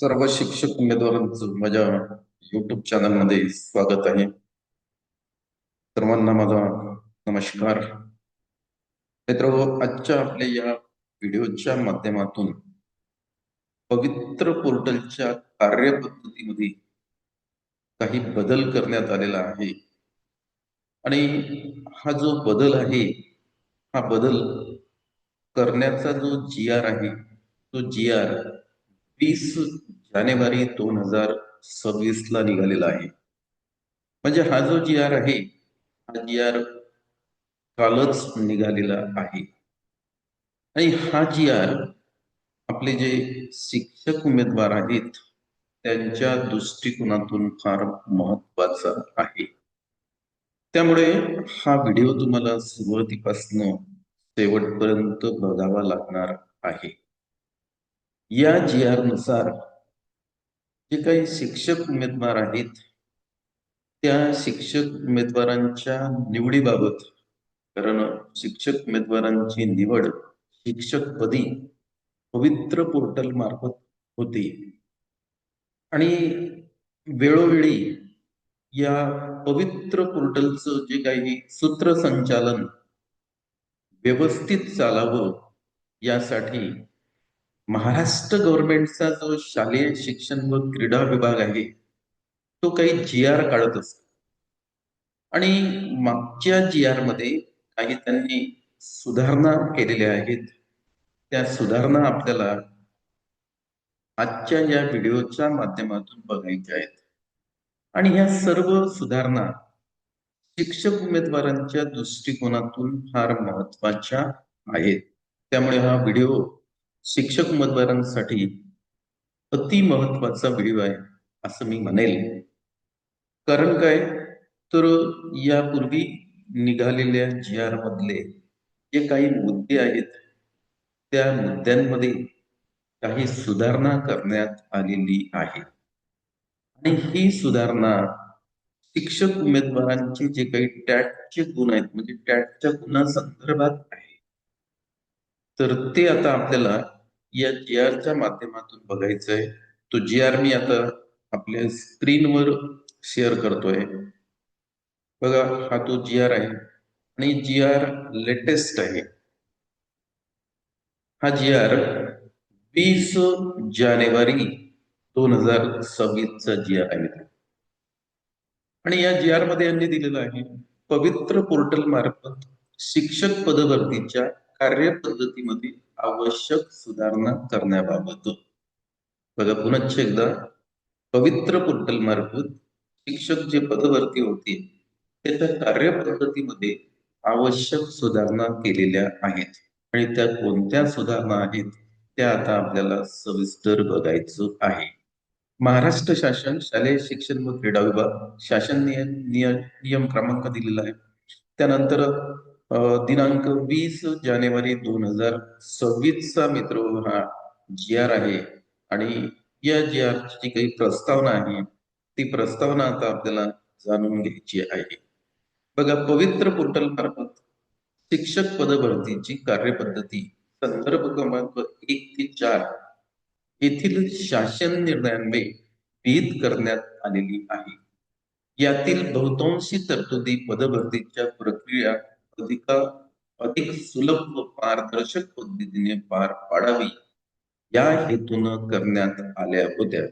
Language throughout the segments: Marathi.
सर्व शिक्षक उमेदवारांचं माझ्या युट्यूब चॅनलमध्ये स्वागत आहे. सर्वांना माझा नमस्कार. मित्र आजच्या आपल्या या व्हिडिओच्या माध्यमातून पवित्र पोर्टलच्या कार्यपद्धतीमध्ये काही बदल करण्यात आलेला आहे. आणि हा जो बदल आहे हा बदल करण्याचा जो जी आर आहे तो जी आर वीस जानेवारी दोन हजार सव्वीस ला निघालेला आहे. म्हणजे हा जो जी आर आहे हा जी आर कालच निघालेला आहे. आणि हा जी आर आपले जे शिक्षक उमेदवार आहेत त्यांच्या दृष्टिकोनातून फार महत्त्वाचा आहे. त्यामुळे हा व्हिडिओ तुम्हाला सुरुवातीपासून शेवटपर्यंत बघावा लागणार आहे. या जी आरनुसार जे काही शिक्षक उमेदवार आहेत त्या शिक्षक उमेदवारांच्या निवडीबाबत कारण शिक्षक उमेदवारांची निवड शिक्षक पदी पवित्र पोर्टल मार्फत होती. आणि वेळोवेळी या पवित्र पोर्टलचं जे काही सूत्रसंचालन व्यवस्थित चालावं यासाठी महाराष्ट्र गव्हर्नमेंटचा जो शालेय शिक्षण व क्रीडा विभाग आहे तो काही जी आर काढत असतो. आणि मागच्या जी आरमध्ये काही त्यांनी सुधारणा केलेल्या आहेत. त्या सुधारणा आपल्याला आजच्या या व्हिडिओच्या माध्यमातून बघायच्या आहेत. आणि ह्या सर्व सुधारणा शिक्षक उमेदवारांच्या दृष्टिकोनातून फार महत्त्वाच्या आहेत. त्यामुळे हा व्हिडिओ शिक्षक उमेदवारांसाठी अति महत्त्वाचा व्हिडिओ आहे असं मी म्हणेल. कारण काय? तर यापूर्वी निघालेल्या जी आर मधले जे काही मुद्दे आहेत त्या मुद्द्यांमध्ये काही सुधारणा करण्यात आलेली आहे. आणि ही सुधारणा शिक्षक उमेदवारांचे जे काही टॅटचे गुण आहेत म्हणजे टॅटच्या गुणासंदर्भात आहे तर ते आता आपल्याला या जी आरच्या माध्यमातून बघायचं आहे तो जी आर मी आता आपल्या स्क्रीनवर शेअर करतोय. बघा हा तो जी आर आहे आणि जी आर लेटेस्ट आहे. हा जी आर वीस जानेवारी दोन हजार सव्वीसचा जी आर आहे. आणि या जी आरमध्ये यांनी दिलेलं आहे पवित्र पोर्टल मार्फत शिक्षक पदभरतीच्या कार्यपद्धतीमध्ये आवश्यक सुधारणा करण्याबाबत. बघा पुनश्च एकदा. पवित्र पोर्टल मार्फत शिक्षक जे पदवरती होते त्याच्या कार्यपद्धतीमध्ये आवश्यक सुधारणा केलेल्या आहेत. आणि त्या कोणत्या सुधारणा आहेत त्या आता आपल्याला सविस्तर बघायचं आहे. महाराष्ट्र शासन शालेय शिक्षण व क्रीडा विभाग शासन नियम नियम क्रमांक दिलेला आहे. त्यानंतर दिनांक वीस जानेवारी दोन हजार सव्वीसचा मित्र हा जी आर आहे. आणि या जी आर ची काही प्रस्तावना आहे ती प्रस्तावना आता आपल्याला जाणून घ्यायची आहे. बघा पवित्र पोर्टल मार्फत शिक्षक पदभरतीची कार्यपद्धती संदर्भ क्रमांक एक ते चार येथील शासन निर्णयांमुळे विहित करण्यात आलेली आहे. यातील बहुतांशी तरतुदी पदभरतीच्या प्रक्रिया अधिक अधिक सुलभ व पारदर्शक पद्धतीने पार पाडावी. या हेतून करण्यात आल्या होत्या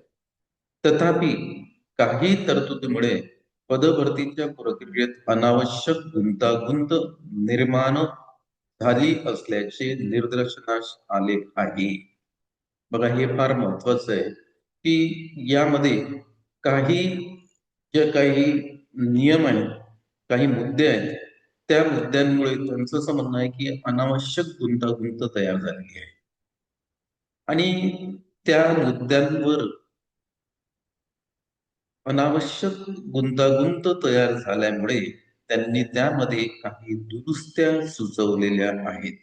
तथापि काही तरतुदीमुळे पदभरतीच्या प्रक्रियेत अनावश्यक गुंतागुंत निर्माण झाली असल्याचे निदर्शनास आले आहे. बघा हे फार महत्वाचं आहे की यामध्ये काही जे काही नियम आहेत काही मुद्दे आहेत त्या मुद्द्यांमुळे त्यांचं असं म्हणणं आहे की अनावश्यक गुंतागुंत तयार झालेली आहे. आणि त्या मुद्द्यांवर अनावश्यक गुंतागुंत तयार झाल्यामुळे त्यांनी त्यामध्ये काही दुरुस्त्या सुचवलेल्या आहेत.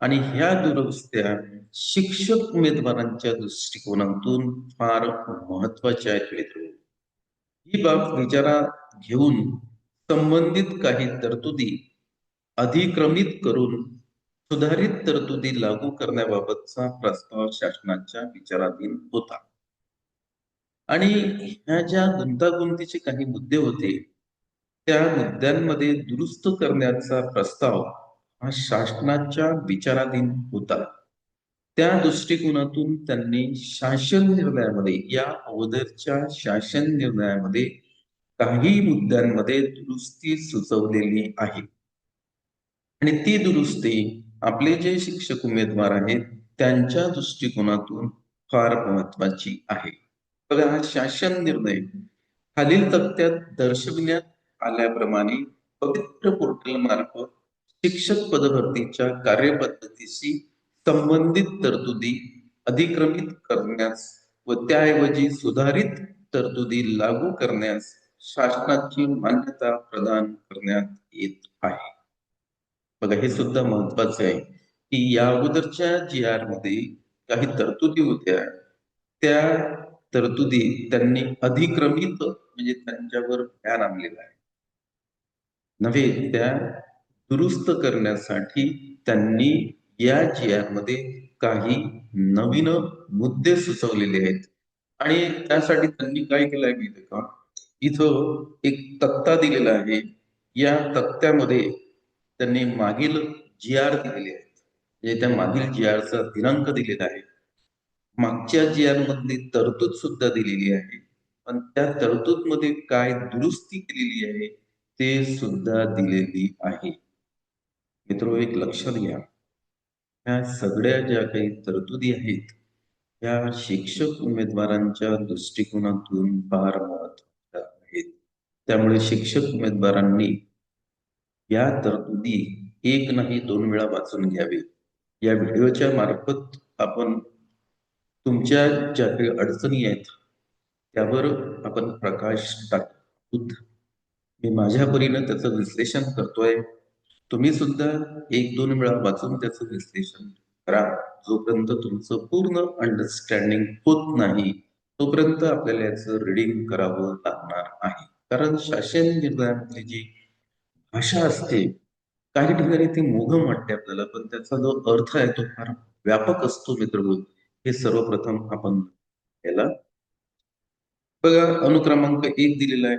आणि ह्या दुरुस्त्या शिक्षक उमेदवारांच्या दृष्टिकोनातून फार महत्त्वाच्या आहेत मित्र ही बाब विचारात घेऊन संबंधित काही तरतुदी अधिक्रमित करून सुधारित तरतुदी लागू करण्याबाबतचा प्रस्ताव शासनाच्या विचाराधीन होता. आणि ह्या ज्या गुंतागुंतीचे काही मुद्दे होते त्या मुद्द्यांमध्ये दुरुस्त करण्याचा प्रस्ताव हा शासनाच्या विचाराधीन होता. त्या दृष्टिकोनातून त्यांनी शासन निर्णयामध्ये या अगोदरच्या शासन निर्णयामध्ये काही मुद्द्यांमध्ये दुरुस्ती सुचवलेली आहे. आणि ती दुरुस्ती आपले जे शिक्षक उमेदवार आहेत त्यांच्या दृष्टिकोनातून फार महत्वाची आहे. बघा हा शासन निर्णय खालील तक्त्यात दर्शविण्यात आल्याप्रमाणे पवित्र पोर्टल मार्फत शिक्षक पदभरतीच्या कार्यपद्धतीशी संबंधित तरतुदी अधिक्रमित करण्यास व त्याऐवजी सुधारित तरतुदी लागू करण्यास शासनाची मान्यता प्रदान करण्यात येत आहे. बघा हे सुद्धा महत्त्वाचे आहे की या अगोदरच्या जी आरमध्ये काही तरतुदी होत्या. त्या तरतुदी त्यांनी अधिक्रमित म्हणजे त्यांच्यावर ज्ञान आणलेलं आहे. नव्हे त्या दुरुस्त करण्यासाठी त्यांनी या जी आरमध्ये काही नवीन मुद्दे सुचवलेले आहेत. आणि त्यासाठी त्यांनी काय केलंय माहिती का? इथं एक तक्ता दिलेला आहे. या तक्त्यामध्ये त्यांनी मागील जी आर दिलेले आहेत. म्हणजे त्या मागील जी आरचा दिनांक दिलेला आहे. मागच्या जी आर मधली तरतूद सुद्धा दिलेली आहे. पण त्या तरतूदमध्ये काय दुरुस्ती केलेली आहे ते सुद्धा दिलेली आहे. मित्र एक लक्षात घ्या ह्या सगळ्या ज्या काही तरतुदी आहेत या शिक्षक उमेदवारांच्या दृष्टिकोनातून फार त्यामुळे शिक्षक उमेदवारांनी या तरतुदी एक नाही दोन वेळा वाचून घ्यावे. या व्हिडिओच्या मार्फत आपण तुमच्या ज्या काही अडचणी आहेत त्यावर आपण प्रकाश टाकू. मी माझ्या परीनं त्याचं विश्लेषण करतोय. तुम्ही सुद्धा एक दोन वेळा वाचून त्याचं विश्लेषण करा. जोपर्यंत तुमचं पूर्ण अंडरस्टँडिंग होत नाही तोपर्यंत आपल्याला याचं रिडिंग करावं लागणार आहे. कारण शासन निर्णयातली जी म्हणजे भाषा असते. काही ठिकाणी ती मोघम वाटते आपल्याला पण त्याचा जो अर्थ आहे तो फार व्यापक असतो मित्र हे सर्वप्रथम आपण याला बघा अनुक्रमांक एक दिलेला आहे.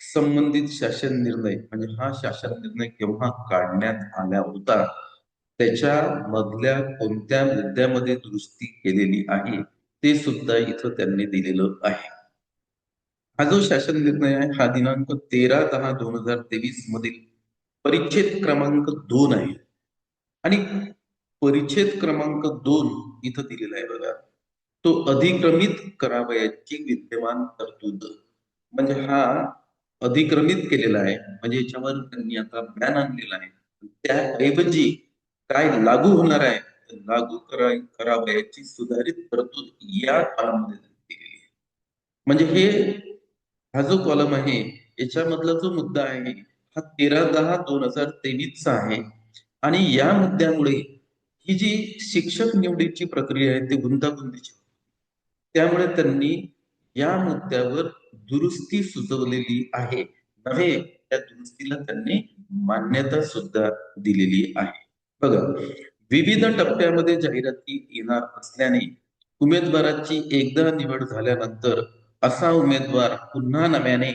संबंधित शासन निर्णय म्हणजे हा शासन निर्णय केव्हा काढण्यात आला होता? त्याच्या मधल्या कोणत्या मुद्द्यामध्ये दुरुस्ती केलेली आहे? ते सुद्धा इथं त्यांनी दिलेलं आहे. हा जो शासन निर्णय आहे. हा दिनांक तेरा दहा दोन हजार तेवीस मधील परिच्छेद क्रमांक दोन आहे. आणि परिच्छेद क्रमांक दोन इथं दिलेला आहे बघा. तो अधिक्रमित करावयाची विद्यमान तरतूद. म्हणजे हा अधिक्रमित केलेला आहे. म्हणजे याच्यावर त्यांनी आता बॅन आणलेला आहे. त्याऐवजी काय लागू होणार आहे? लागू करा करावयाची सुधारित तरतूद या काळामध्ये दिलेली आहे. म्हणजे हे हा जो कॉलम आहे याच्यामधला जो मुद्दा आहे हा तेरा दहा दोन हजार तेवीसचा आहे. आणि या मुद्द्यामुळे ही जी शिक्षक निवडीची प्रक्रिया आहे ती गुंतागुंतीची. त्यामुळे त्यांनी या मुद्द्यावर दुरुस्ती सुचवलेली आहे. नव्हे त्या दुरुस्तीला त्यांनी मान्यता सुद्धा दिलेली आहे. बघा विविध टप्प्यामध्ये जाहिराती येणार असल्याने उमेदवाराची एकदा निवड झाल्यानंतर असा उमेदवार पुन्हा नव्याने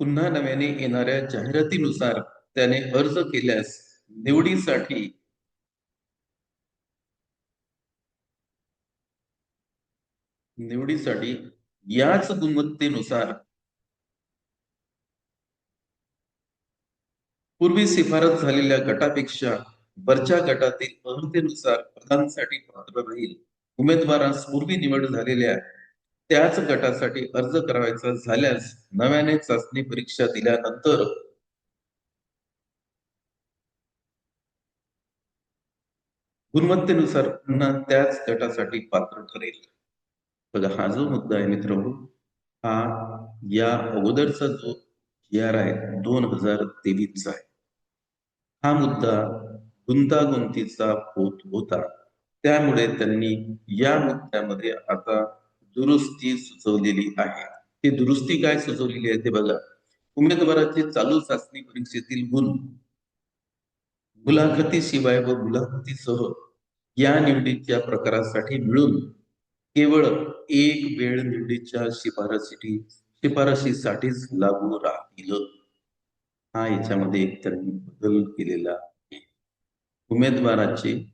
पुन्हा नव्याने येणाऱ्या जाहिरातीनुसार त्याने अर्ज केल्यास निवडीसाठी निवडीसाठी याच गुणवत्तेनुसार पूर्वी शिफारस झालेल्या गटापेक्षा वरच्या गटातील अर्हतेनुसार पदांसाठी पात्र राहील. उमेदवारास पूर्वी निवड झालेल्या त्याच गटासाठी अर्ज करायचा झाल्यास नव्याने चाचणी परीक्षा दिल्यानंतर गुणवत्तेनुसार पुन्हा त्याच गटासाठी पात्र ठरेल. बघा हा जो मुद्दा आहे मित्र हा या अगोदरचा जो जी आर आहे दोन हजार तेवीसचा आहे. हा मुद्दा गुंतागुंतीचा होत होता. त्यामुळे त्यांनी या मुद्द्यामध्ये आता दुरुस्ती सुचवलेली आहे. ती दुरुस्ती काय सुचवलेली आहे ते बघा. उमेदवाराचे चालू चाचणी परीक्षेतील गुण मुलाखतीशिवाय व मुलाखतीसह या निवडीच्या प्रकारासाठी मिळून केवळ एक वेळ निवडीच्या शिफारसी शिफारशीसाठीच लागू राहतील हा याच्यामध्ये एक त्यांनी बदल केलेला आहे. उमेदवाराचे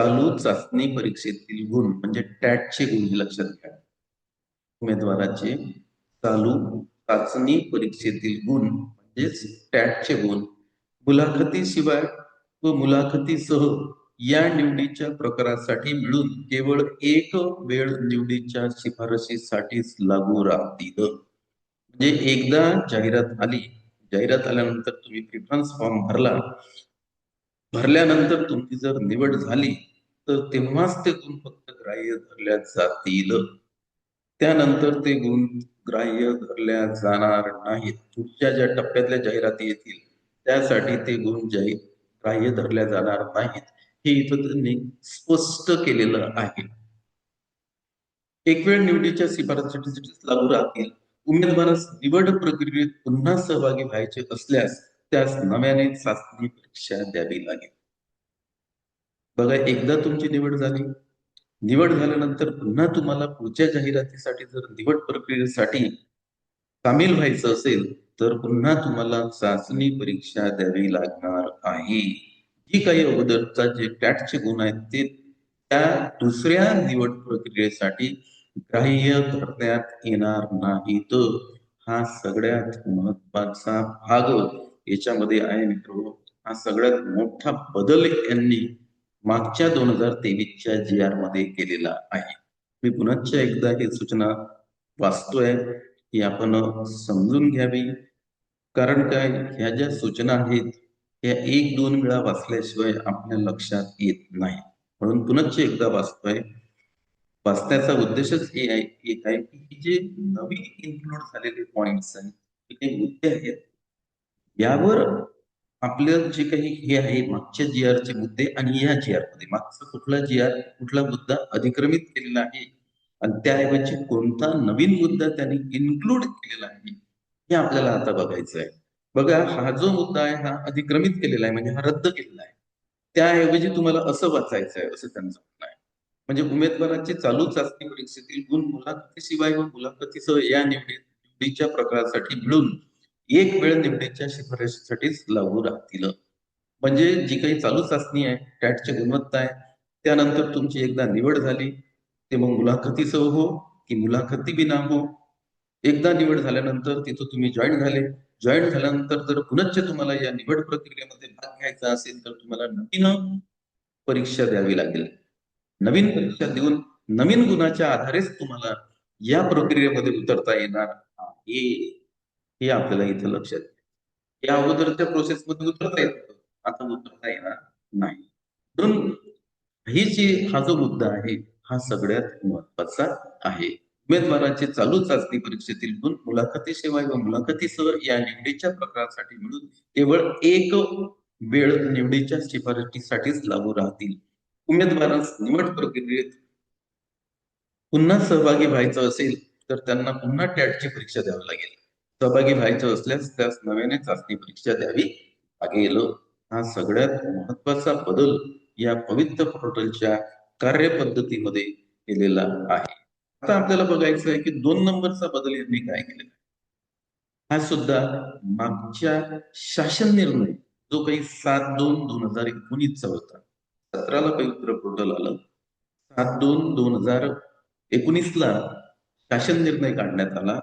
चालू चाचणी परीक्षेतील गुण म्हणजे टॅटचे गुण हे लक्षात घ्या. उमेदवाराचे चालू चाचणी परीक्षेतील गुण म्हणजेच टॅटचे गुण मुलाखतीशिवाय व मुलाखतीसह या निवडीच्या प्रकारासाठी मिळून केवळ एक वेळ निवडीच्या शिफारशीसाठीच लागू राहतील. म्हणजे एकदा जाहिरात आली जाहिरात आल्यानंतर तुम्ही प्रिफरन्स फॉर्म भरला. भरल्यानंतर तुमची जर निवड झाली तर तेव्हाच ते गुण फक्त ग्राह्य धरल्या जातील. त्यानंतर ते गुण ग्राह्य धरल्या जाणार नाहीत. पुढच्या ज्या टप्प्यातल्या जाहिराती येतील त्यासाठी ते गुण जाहीर ग्राह्य धरल्या जाणार नाहीत. हे इथं त्यांनी स्पष्ट केलेलं आहे. एक वेळ निवडीच्या शिफारसीसाठी लागू राहतील. उमेदवारास निवड प्रक्रियेत पुन्हा सहभागी व्हायचे असल्यास त्यास नव्याने चाचणी परीक्षा द्यावी लागेल. बघा एकदा तुमची निवड झाली. निवड झाल्यानंतर पुन्हा तुम्हाला पुढच्या जाहिरातीसाठी जर निवड प्रक्रियेसाठी सामील व्हायचं असेल तर पुन्हा तुम्हाला चाचणी परीक्षा द्यावी लागणार आहे. जी काही अगोदरचा जे टॅटचे गुण आहेत ते त्या दुसऱ्या निवड प्रक्रियेसाठी ग्राह्य करण्यात येणार नाहीत. हा सगळ्यात महत्त्वाचा भाग. याच्यामध्ये आहे मित्र हा सगळ्यात मोठा बदल यांनी मागच्या दोन हजार तेवीसच्या जी आरमध्ये केलेला आहे. मी पुन्हा एकदा ही सूचना वाचतोय की आपण समजून घ्यावी. कारण काय? ह्या ज्या सूचना आहेत या एक दोन वेळा वाचल्याशिवाय आपल्या लक्षात येत नाही. म्हणून पुनश्च एकदा वाचतोय. वाचण्याचा उद्देशच हे आहे एक आहे की जे नवीन इन्क्लूड झालेले पॉइंट्स आहेत जे मुद्दे आहेत यावर आपलं जे काही हे आहे मागच्या जी आरचे मुद्दे आणि या जी आरमध्ये मागचा कुठला जी आर कुठला मुद्दा अधिक्रमित केलेला आहे? आणि त्याऐवजी कोणता नवीन मुद्दा त्यांनी इन्क्लूड केलेला आहे? हे आपल्याला आता बघायचं आहे. बघा हा जो मुद्दा आहे हा अधिक्रमित केलेला आहे म्हणजे हा रद्द केलेला आहे. त्याऐवजी तुम्हाला असं वाचायचं आहे असं त्यांचं म्हणणं आहे. म्हणजे उमेदवाराची चालू चाचणी परीक्षेतील गुण मुलाखतीशिवाय व मुलाखतीसह या निवडीच्या प्रकारासाठी मिळून एक वेळ निवडीच्या शिफारशीसाठीच लागू राहतील म्हणजे जी काही चालू चाचणी आहे टॅटची गुणवत्ता आहे त्यानंतर तुमची एकदा निवड झाली ते मग मुलाखतीसह हो की मुलाखती बिना हो. एकदा निवड झाल्यानंतर तिथं तुम्ही जॉईन झाले. जॉईन झाल्यानंतर जर पुनश्च तुम्हाला या निवड प्रक्रियेमध्ये भाग घ्यायचा असेल तर तुम्हाला नवीन परीक्षा द्यावी लागेल. नवीन परीक्षा देऊन नवीन गुणाच्या आधारेच तुम्हाला या प्रक्रियेमध्ये उतरता येणार आहे. हे आपल्याला इथं लक्षात या अगोदरच्या प्रोसेसमध्ये उतरता येत आता उतरता येणार नाही. म्हणून ही जी हा जो मुद्दा आहे हा सगळ्यात महत्त्वाचा आहे. उमेदवारांचे चालू चाचणी परीक्षेतील गुण मुलाखतीशिवाय व मुलाखतीसह या निवडीच्या प्रकारासाठी मिळून केवळ एक वेळ निवडीच्या शिफारशीसाठीच लागू राहतील. उमेदवारांस निवड प्रक्रियेत पुन्हा सहभागी व्हायचं असेल तर त्यांना पुन्हा टॅटची परीक्षा द्यावी लागेल. सहभागी व्हायचं असल्यास त्यास नव्याने चाचणी परीक्षा द्यावी लागेल. हा सगळ्यात महत्त्वाचा बदल या पवित्र पोर्टलच्या कार्यपद्धतीमध्ये केलेला आहे. आता आपल्याला बघायचं आहे की दोन नंबरचा बदल यांनी काय केलेला हा सुद्धा मागच्या शासन निर्णय जो काही सात दोन दोन हजार एकोणीसचा होता. सतराला पवित्र पोर्टल आलं. सात दोन दोन हजार एकोणीसला शासन निर्णय काढण्यात आला.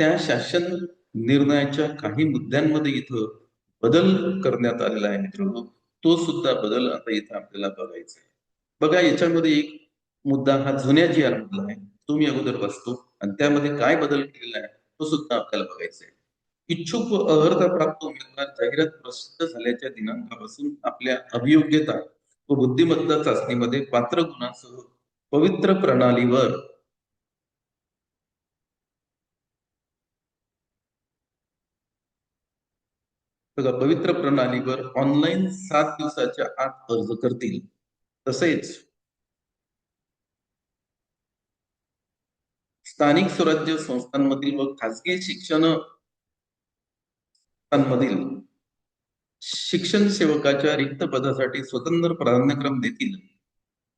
त्या शासन निर्णयाच्या काही मुद्द्यांमध्ये इथं बदल करण्यात आलेला आहे मित्रांनो. तो सुद्धा बदल आता इथं आपल्याला बघायचा आहे. बघा याच्यामध्ये एक मुद्दा हा जुन्या जी आर मधला आहे. तो मी अगोदर बसतो. आणि त्यामध्ये काय बदल केलेला आहे तो सुद्धा आपल्याला बघायचा आहे. इच्छुक व अर्हता प्राप्त उमेदवार जाहिरात प्रसिद्ध झाल्याच्या दिनांकापासून आपल्या अभियोग्यता व बुद्धिमत्ता चाचणीमध्ये पात्र गुणांसह पवित्र प्रणालीवर बघा पवित्र प्रणालीवर ऑनलाईन सात दिवसाच्या आत अर्ज करतील. तसेच स्थानिक स्वराज्य संस्थांमधील व खासगी शिक्षण मधील शिक्षण सेवकाच्या रिक्त पदासाठी स्वतंत्र प्राधान्यक्रम देतील.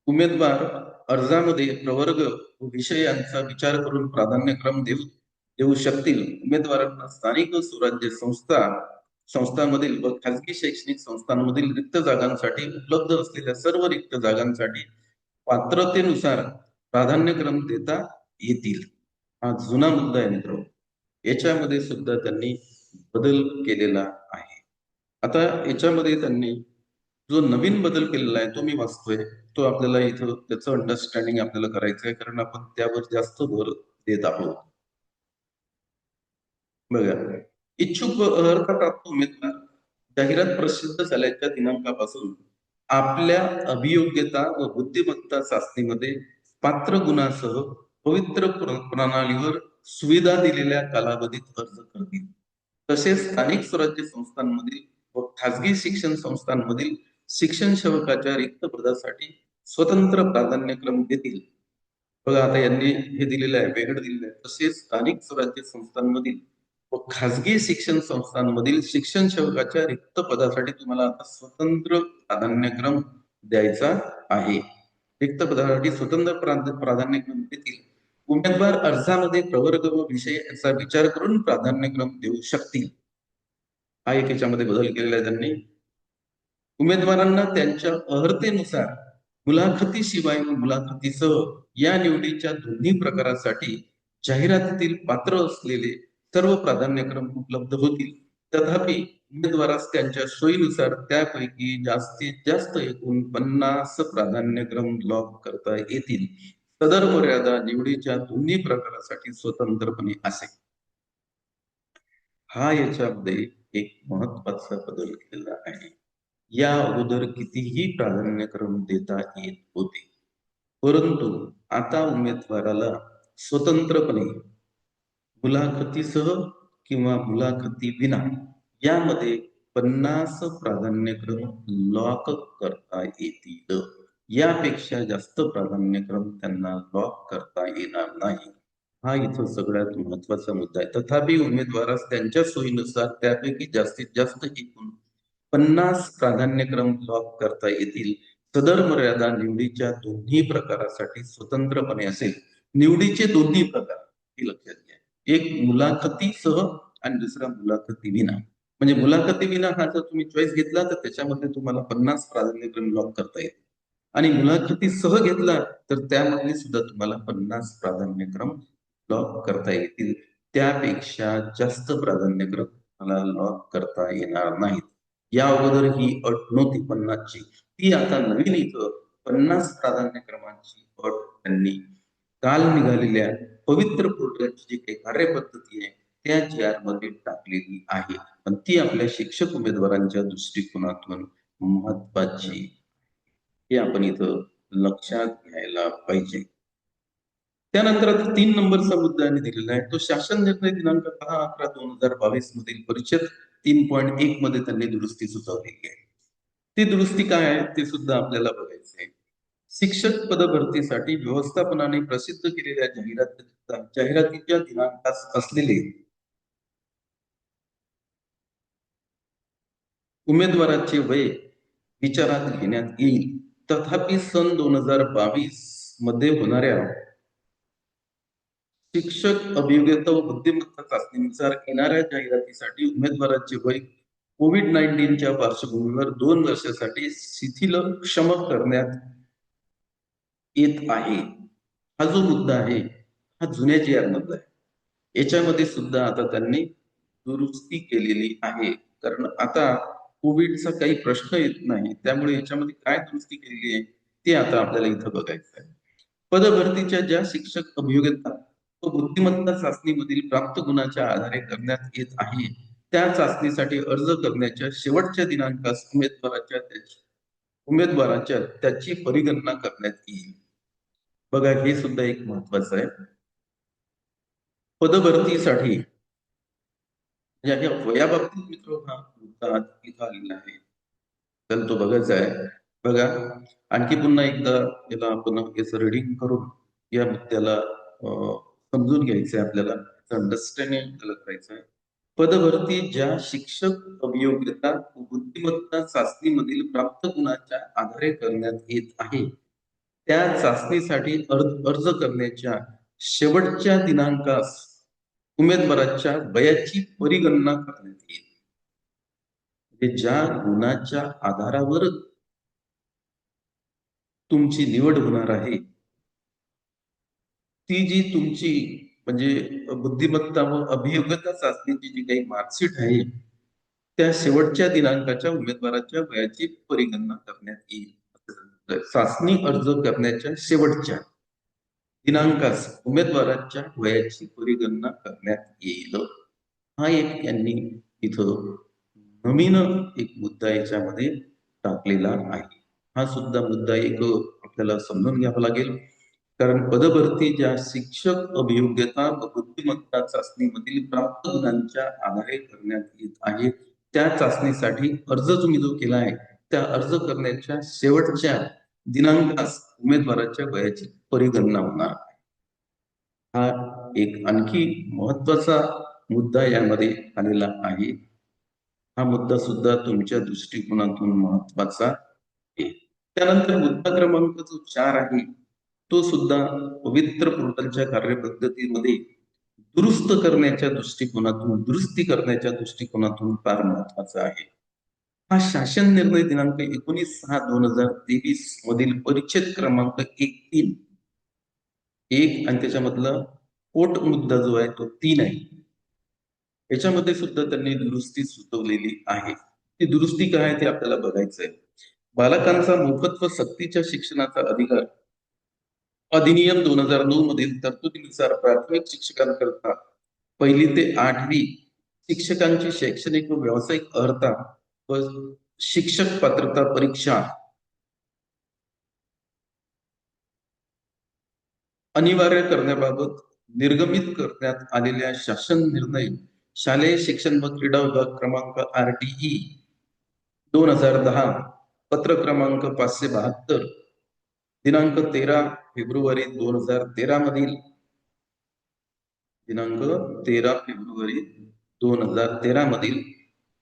उमेदवार अर्जामध्ये प्रवर्ग व विषय यांचा विचार करून प्राधान्यक्रम देऊ देऊ शकतील. उमेदवारांना स्थानिक स्वराज्य संस्था संस्थांमधील व खाजगी शैक्षणिक संस्थांमधील रिक्त जागांसाठी उपलब्ध असलेल्या सर्व रिक्त जागांसाठी पात्रतेनुसार प्राधान्यक्रम देता येतील. हा जुना मुद्दा आहे मित्र. याच्यामध्ये सुद्धा त्यांनी बदल केलेला आहे. आता याच्यामध्ये त्यांनी जो नवीन बदल केलेला आहे तो मी वाचतोय. तो आपल्याला इथं त्याचं अंडरस्टँडिंग आपल्याला करायचं आहे कारण आपण त्यावर जास्त भर देत आहोत. बघा. इच्छुक व अर्हताप्राप्त उमेदवार जाहिरात प्रसिद्ध झाल्याच्या दिनांकापासून आपल्या अभियोग्यता व बुद्धिमत्ता चाचणीमध्ये पात्र गुणासह पवित्र प्रणालीवर सुविधा दिलेल्या कालावधीत अर्ज करतील तसेच स्थानिक स्वराज्य संस्थांमधील व खासगी शिक्षण संस्थांमधील शिक्षण सेवकाच्या रिक्त पदासाठी स्वतंत्र प्राधान्यक्रम देतील. बघा आता यांनी हे दिलेलं आहे वेगळं दिलेलं आहे. तसेच स्थानिक स्वराज्य संस्थांमधील व खाजगी शिक्षण संस्थांमधील शिक्षण सेवकाच्या रिक्त पदासाठी तुम्हाला आता स्वतंत्र प्राधान्यक्रम द्यायचा आहे. रिक्त पदासाठी स्वतंत्र प्राधान्यक्रम देतील. उमेदवार अर्जामध्ये प्रवर्ग व विषय याचा विचार करून प्राधान्यक्रम देऊ शकतील. हा एक याच्यामध्ये बदल केलेला आहे त्यांनी. उमेदवारांना त्यांच्या अर्हतेनुसार मुलाखतीशिवाय व मुलाखतीसह या निवडीच्या दोन्ही प्रकारासाठी जाहिरातीतील पात्र असलेले सर्व प्राधान्यक्रम उपलब्ध होतील. तथापि उमेदवारास त्यांच्या सोयीनुसार त्यापैकी जास्तीत जास्त एकूण पन्नास प्राधान्यक्रम लॉक करता येतील. सदर मर्यादा निवडीच्या दोन्ही प्रकारासाठी स्वतंत्रपणे असेल हा याच्यामध्ये एक महत्त्वाचा बदल केलेला आहे. या अगोदर कितीही प्राधान्यक्रम देता येत होते. परंतु आता उमेदवाराला स्वतंत्रपणे मुलाखतीसह किंवा मुलाखती विना यामध्ये पन्नास प्राधान्यक्रम लॉक करता येतील. यापेक्षा जास्त प्राधान्यक्रम त्यांना लॉक करता येणार नाही. हा इथं सगळ्यात महत्त्वाचा मुद्दा आहे. तथापि उमेदवारास त्यांच्या सोयीनुसार त्यापैकी जास्तीत जास्त एकूण पन्नास प्राधान्यक्रम लॉक करता येतील. सदर मर्यादा निवडीच्या दोन्ही प्रकारासाठी स्वतंत्रपणे असेल. निवडीचे दोन्ही प्रकार हे लक्षात एक मुलाखतीसह आणि दुसरा मुलाखती विना म्हणजे मुलाखती विना हा जर तुम्ही चॉईस घेतला तर त्याच्यामध्ये तुम्हाला पन्नास प्राधान्यक्रम लॉक करता येईल आणि मुलाखती सह घेतला तर त्यामध्ये सुद्धा तुम्हाला पन्नास प्राधान्यक्रम लॉक करता येतील. त्यापेक्षा जास्त प्राधान्यक्रम मला लॉक करता येणार नाहीत. या अगोदर ही अट नव्हती पन्नासची. ती आता नवीन इथं पन्नास प्राधान्यक्रमांची अट त्यांनी काल निघालेल्या पवित्र पोर्टलची जी काही कार्यपद्धती आहे त्या जी आरमध्ये टाकलेली आहे. पण ती आपल्या शिक्षक उमेदवारांच्या दृष्टिकोनातून महत्वाची हे आपण इथं लक्षात घ्यायला पाहिजे. त्यानंतर आता तीन नंबरचा मुद्दा दिलेला आहे. तो शासन निर्णय दिनांक दहा अकरा दोन हजार बावीस मधील परिषद तीन पॉईंट एक मध्ये त्यांनी दुरुस्ती सुचवलेली आहे. ती दुरुस्ती काय आहे ते सुद्धा आपल्याला बघायचं आहे शिक्षक पद भरतीसाठी व्यवस्थापनाने प्रसिद्ध केलेल्या जाहिरात जाहिरातीच्या दिनांकास असलेले उमेदवाराचे वय विचारात घेण्यात येईल. तथापि सन दोन हजार बावीसमध्ये होणाऱ्या शिक्षक अभियोग्यता व बुद्धिमत्ता चाचणीनुसार येणाऱ्या जाहिरातीसाठी उमेदवाराचे वय कोविड नाईन्टीनच्या पार्श्वभूमीवर दोन वर्षासाठी शिथिल क्षम करण्यात येत आहे. हा जो मुद्दा आहे हा जुन्या जी आर मधला आहे याच्यामध्ये सुद्धा आता त्यांनी दुरुस्ती केलेली आहे. कारण आता कोविडचा काही प्रश्न येत नाही त्यामुळे याच्यामध्ये काय दुरुस्ती केलेली आहे ते आता आपल्याला इथं बघायचं आहे पदभरतीच्या ज्या शिक्षक अभियोग्यता व बुद्धिमत्ता चाचणीमधील प्राप्त गुणाच्या आधारे करण्यात येत आहे त्या चाचणीसाठी अर्ज करण्याच्या शेवटच्या दिनांकास उमेदवाराच्या उमेदवाराच्या त्याची परिगणना करण्यात येईल. बघा हे सुद्धा एक महत्वाचं आहे. पदभरतीसाठी. या वयाबाबतीत मित्र हा मुद्दा इथं आलेला आहे. तर तो बघायचा आहे. बघा आणखी पुन्हा एकदा याला आपण याचं रीडिंग करून या मुद्द्याला समजून घ्यायचंय आपल्याला. अंडरस्टँडिंग आपल्याला करायचं आहे. पदभरती ज्या शिक्षक अभियोग्यता बुद्धिमत्ता चाचणीमधील प्राप्त गुणाच्या आधारे करण्यात येत आहे त्या चाचणीसाठी अर्ज अर्ज करण्याच्या शेवटच्या दिनांकास उमेदवाराच्या वयाची परिगणना करण्यात येईल. म्हणजे ज्या गुणाच्या आधारावर तुमची निवड होणार आहे ती जी तुमची म्हणजे बुद्धिमत्ता व अभियोग्यता चाचणीची जी काही मार्कशीट आहे त्या शेवटच्या दिनांकाच्या उमेदवाराच्या वयाची परिगणना करण्यात येईल. चाचणी अर्ज करण्याच्या शेवटच्या दिनांकास उमेदवाराच्या वयाची परिगणना करण्यात येईल. हा एक यांनी इथं नवीन एक मुद्दा याच्यामध्ये टाकलेला आहे. हा सुद्धा मुद्दा एक आपल्याला समजून घ्यावा लागेल. कारण पदभरती ज्या शिक्षक अभियोग्यता व बुद्धिमत्ता चाचणीमधील प्राप्त गुणांच्या आधारे करण्यात येत आहे त्या चाचणीसाठी अर्ज तुम्ही जो केला आहे त्या अर्ज करण्याच्या शेवटच्या दिनांकास उमेदवाराच्या वयाची परिगणना होणार. आहे हा एक आणखी महत्त्वाचा मुद्दा यामध्ये आलेला आहे. हा मुद्दा सुद्धा तुमच्या दृष्टिकोनातून महत्त्वाचा आहे. त्यानंतर मुद्दा क्रमांक जो चार आहे. तो सुद्धा पवित्र पोर्टलच्या कार्यपद्धतीमध्ये दुरुस्त करण्याच्या दृष्टिकोनातून दुरुस्ती करण्याच्या दृष्टिकोनातून फार महत्त्वाचा आहे. हा शासन निर्णय दिनांक एकोणीस सहा दोन हजार तेवीस मधील परिच्छेद क्रमांक एक तीन एक आणि त्याच्यामधला पोट मुद्दा जो आहे तो तीन आहे. याच्यामध्ये सुद्धा त्यांनी दुरुस्ती सुचवलेली आहे. ती दुरुस्ती काय आहे ते आपल्याला बघायचं आहे. बालकांचा मोफत व सक्तीच्या शिक्षणाचा अधिकार अधिनियम दोन हजार नऊ मधील तरतुदीनुसार प्राथमिक शिक्षकांकरता पहिली ते आठवी शिक्षकांची शैक्षणिक व व्यावसायिक अर्हता व शिक्षक पात्रता परीक्षा अनिवार्य करण्याबाबत निर्गमित करण्यात आलेल्या शासन निर्णय शालेय शिक्षण व क्रीडा विभाग क्रमांक आर टी दोन हजार दहा पत्र क्रमांक पाचशे बहात्तर दिनांक तेरा फेब्रुवारी दोन हजार तेरा मधील दिनांक तेरा फेब्रुवारी दोन हजार तेरा मधील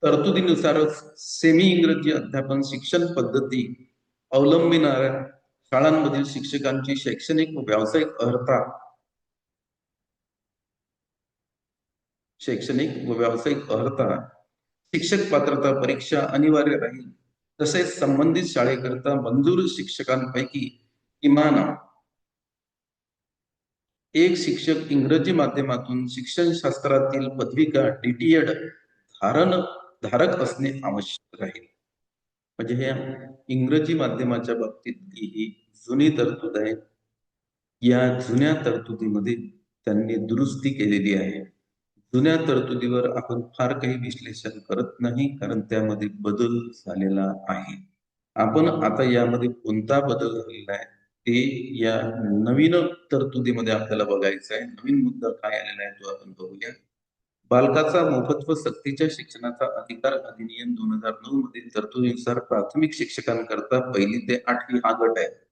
तरतुदीनुसारच सेमी इंग्रजी अध्यापन शिक्षण पद्धती अवलंबिणाऱ्या शाळांमधील शिक्षकांची शैक्षणिक व व्यावसायिक अर्हता. शैक्षणिक व व्यावसायिक अर्हता. शिक्षक पात्रता परीक्षा अनिवार्य राहील. तसेच संबंधित शाळेकरता मंजूर शिक्षकांपैकी किमान. एक शिक्षक इंग्रजी माध्यमातून शिक्षण शास्त्रातील पदविका डीटीएड धारण धारक असणे आवश्यक राहील. म्हणजे हे इंग्रजी माध्यमाच्या बाबतीतली ही जुनी तरतूद आहे. या जुन्या तरतुदीमध्ये त्यांनी दुरुस्ती केलेली आहे. जुन्या तरतुदीवर आपण फार काही विश्लेषण करत नाही कारण त्यामध्ये बदल झालेला आहे. आपण आता यामध्ये कोणता बदल झालेला आहे ते या नवीन तरतुदीमध्ये आपल्याला बघायचं आहे. नवीन मुद्दा काय आलेला आहे तो आपण बघूया. बालकाचा मोफत व सक्तीच्या शिक्षणाचा अधिकार अधिनियम दोन हजार नऊ मधील तरतुदीनुसार प्राथमिक शिक्षकांकरता पहिली ते आठवी हा गट आहे.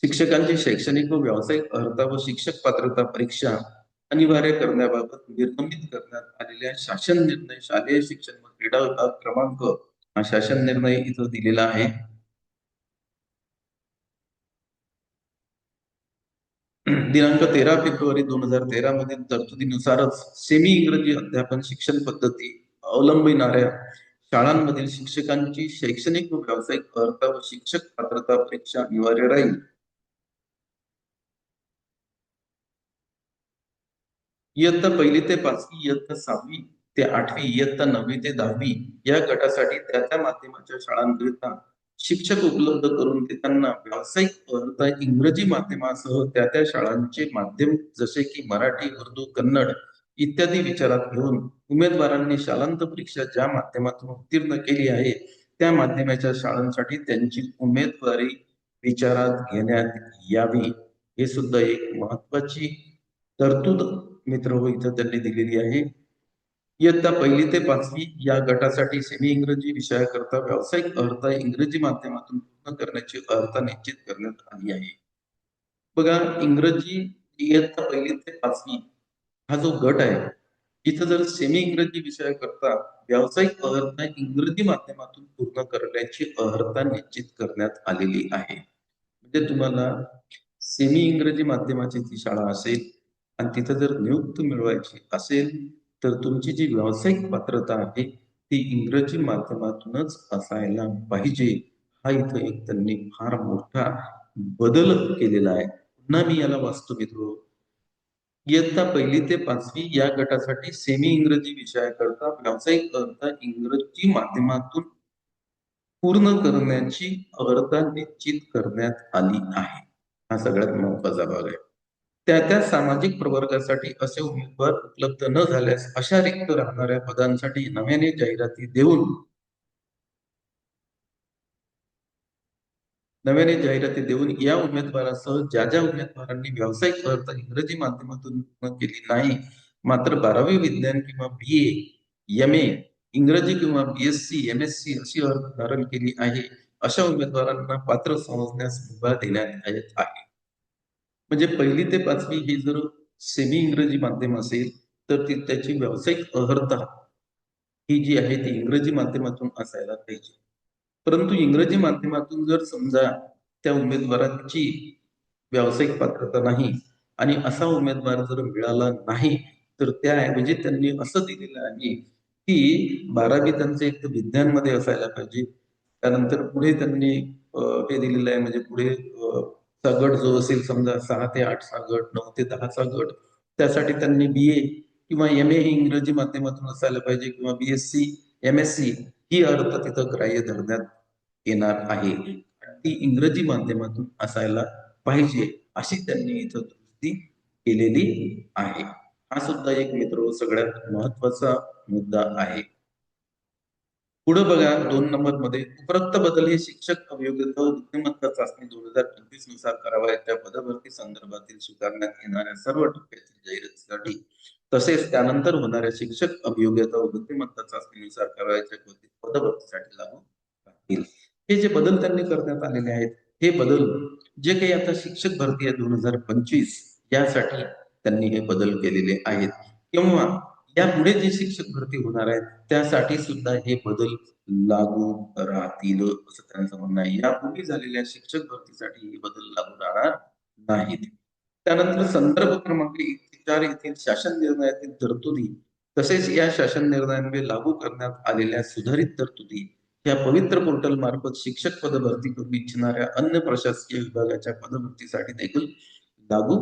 शिक्षकांची शैक्षणिक व व्यावसायिक अर्हता व शिक्षक पात्रता परीक्षा अनिवार्य करण्याबाबत निर्गमित करण्यात आलेल्या शासन निर्णय शालेय शिक्षण व क्रीडा विभाग क्रमांक हा शासन निर्णय इथं दिलेला आहे. दिनांक तेरा फेब्रुवारी दोन हजार तेरा मधील तरतुदीनुसारच सेमी इंग्रजी अध्यापन शिक्षण पद्धती अवलंबिणाऱ्या शाळांमधील शिक्षकांची शैक्षणिक व व्यावसायिक अर्हता व शिक्षक पात्रता परीक्षा अनिवार्य राहील. इयत्ता पहिली ते पाचवी इयत्ता सहावी ते आठवी इयत्ता नववी ते दहावी या गटासाठी त्या त्या माध्यमाच्या शाळांकरिता शिक्षक उपलब्ध करून देताना व्यावसायिक अर्थ इंग्रजी माध्यमासह त्या त्या शाळांचे माध्यम जसे की मराठी उर्दू कन्नड इत्यादी विचारात घेऊन उमेदवारांनी शालांत परीक्षा ज्या माध्यमातून उत्तीर्ण केली आहे त्या माध्यमाच्या शाळांसाठी त्यांची उमेदवारी विचारात घेण्यात यावी. हे सुद्धा एक महत्वाची तरतूद मित्र हो इथं त्यांनी दिलेली आहे. इयत्ता पहिली ते पाचवी या गटासाठी सेमी इंग्रजी विषयाकरता व्यावसायिक अर्हता इंग्रजी माध्यमातून पूर्ण करण्याची अर्हता निश्चित करण्यात आली आहे. बघा इंग्रजी इयत्ता पहिली ते पाचवी हा जो गट आहे इथं जर सेमी इंग्रजी विषयाकरता व्यावसायिक अर्हता इंग्रजी माध्यमातून पूर्ण करण्याची अर्हता निश्चित करण्यात आलेली आहे. म्हणजे तुम्हाला सेमी इंग्रजी माध्यमाची ती शाळा असेल आणि तिथं जर नियुक्ती मिळवायची असेल तर तुमची जी व्यावसायिक पात्रता आहे ती इंग्रजी माध्यमातूनच असायला पाहिजे. हा इथं एक त्यांनी फार मोठा बदल केलेला आहे. पुन्हा मी याला वाचतो मित्र इयत्ता पहिली ते पाचवी या गटासाठी सेमी इंग्रजी विषयाकरता व्यावसायिक अर्थ इंग्रजी माध्यमातून पूर्ण करण्याची अर्हता निश्चित करण्यात आली आहे. हा सगळ्यात महत्त्वाचा भाग आहे. त्या त्या सामाजिक प्रवर्गासाठी असे उमेदवार उपलब्ध न झाल्यास अशा रिक्त राहणाऱ्या पदांसाठी नव्याने जाहिराती देऊन नव्याने जाहिराती देऊन या उमेदवारासह ज्या ज्या उमेदवारांनी व्यावसायिक अर्थ इंग्रजी माध्यमातून केली नाही मात्र बारावी विज्ञान किंवा बी ए एम ए इंग्रजी किंवा बीएससी एम एस सी अशी अर्थ धारण केली आहे अशा उमेदवारांना पात्र समजण्यास मुभा देण्यात येत आहे. म्हणजे पहिली ते पाचवी ही जर सेमी इंग्रजी माध्यम असेल तर ती त्याची व्यावसायिक अर्हता ही जी आहे ती इंग्रजी माध्यमातून असायला पाहिजे. परंतु इंग्रजी माध्यमातून जर समजा त्या उमेदवाराची व्यावसायिक पात्रता नाही आणि असा उमेदवार जर मिळाला नाही तर त्याऐवजी त्यांनी असं दिलेलं आहे की बारावी त्यांचं एक विज्ञानमध्ये असायला पाहिजे. त्यानंतर पुढे त्यांनी हे दिलेलं आहे म्हणजे पुढे गट जो असेल समजा सहा ते आठचा गट नऊ ते दहाचा गट त्यासाठी त्यांनी बी ए किंवा एम ए इंग्रजी माध्यमातून असायला पाहिजे किंवा B S C M S C ही अर्थ तिथं ग्राह्य धरण्यात येणार आहे. ती इंग्रजी माध्यमातून असायला पाहिजे अशी त्यांनी इथं दुरुस्ती केलेली आहे. हा सुद्धा एक मित्र सगळ्यात महत्त्वाचा मुद्दा आहे. पुढे बघा दोन नंबरमध्ये उपरोक्त बदल हे शिक्षक अभियोग्यता बुद्धिमत्ता चाचणी दोन हजार पंचवीसनुसार करावा त्या पदभरती संदर्भातील स्वीकारण्यात येणाऱ्या सर्व टप्प्यातील जाहिरातीसाठी तसेच त्यानंतर होणाऱ्या शिक्षक अभियोग्यता व बुद्धिमत्ता चाचणीनुसार करावयाच्या पदभरतीसाठी लागू राहतील हे जे बदल त्यांनी करण्यात आलेले आहेत हे बदल जे काही आता शिक्षक भरती आहे दोन हजार पंचवीस यासाठी त्यांनी हे बदल केलेले आहेत. किंवा यापुढे जे शिक्षक भरती होणार आहेत त्यासाठी सुद्धा हे बदल लागू राहतील असं त्यांचं म्हणणं आहे. यापूर्वी झालेल्या शिक्षक भरतीसाठी हे बदल लागू राहणार नाहीत. त्यानंतर संदर्भ क्रमांक चार येथील शासन निर्णयातील तरतुदी तसेच या शासन निर्णयांमुळे लागू करण्यात आलेल्या सुधारित तरतुदी या पवित्र पोर्टल मार्फत शिक्षक पद भरती करू इच्छिणाऱ्या अन्य प्रशासकीय विभागाच्या पदभरतीसाठी देखील लागू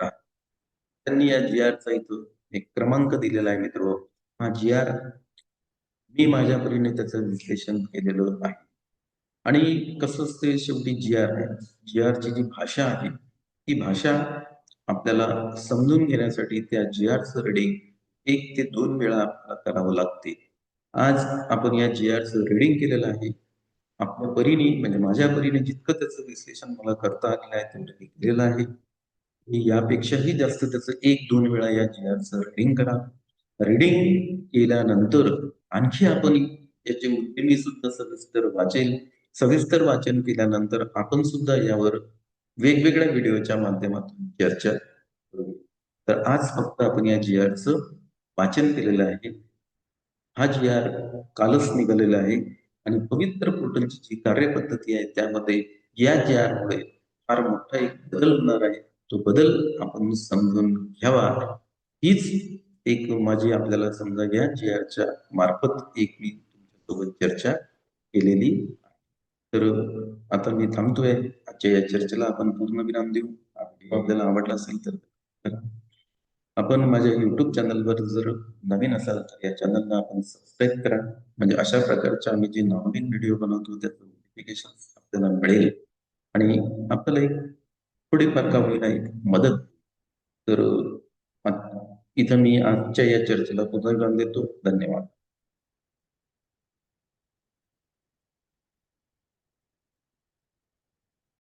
त्यांनी या जी आरचा इथं एक क्रमांक दिलेला आहे मित्र. हा जी आर मी माझ्या परीने त्याचं विश्लेषण केलेलं आहे. आणि कसं असते शेवटी जी आर आहे? जी आरची जी भाषा आहे ती भाषा आपल्याला समजून घेण्यासाठी त्या जी आरचं रिडिंग एक ते दोन वेळा आपल्याला करावं लागते. आज आपण या जी आरचं रिडिंग केलेलं आहे. आपल्या परीने म्हणजे माझ्या परीने जितकं त्याचं विश्लेषण मला करता आलेलं आहे तेवढं केलेलं आहे. यापेक्षाही जास्त त्याचं एक दोन वेळा या जी आरचं रिडिंग करा. रिडिंग केल्यानंतर आणखी आपण याचे मुद्दे सुद्धा सविस्तर वाचेल. सविस्तर वाचन केल्यानंतर आपण सुद्धा यावर वेगवेगळ्या व्हिडिओच्या माध्यमातून चर्चा करू. तर आज फक्त आपण या जी आरचं वाचन केलेलं आहे. हा जी आर कालच निघालेला आहे आणि पवित्र पोर्टलची जी कार्यपद्धती आहे त्यामध्ये या जी आर मुळे फार मोठा एक बदल होणार आहे. तो बदल आपण समजून घ्यावा. हीच एक माझी आपल्याला समजा घ्या जी आरच्या मार्फत एक मी तुमच्यासोबत चर्चा केलेली तर आता मी थांबतोय. आजच्या या चर्चेला आपण पूर्ण विराम देऊ. आपल्याला आवडला असेल तर आपण माझ्या युट्यूब चॅनलवर जर नवीन असाल तर या चॅनलला आपण सबस्क्राईब करा. म्हणजे अशा प्रकारच्या आम्ही जे नवीन व्हिडिओ बनवतो त्याचं नोटिफिकेशन आपल्याला मिळेल. आणि आपल्याला एक थोडीफार का होईना एक मदत. तर इथं मी आजच्या या चर्चेला पुनर्विराम देतो धन्यवाद.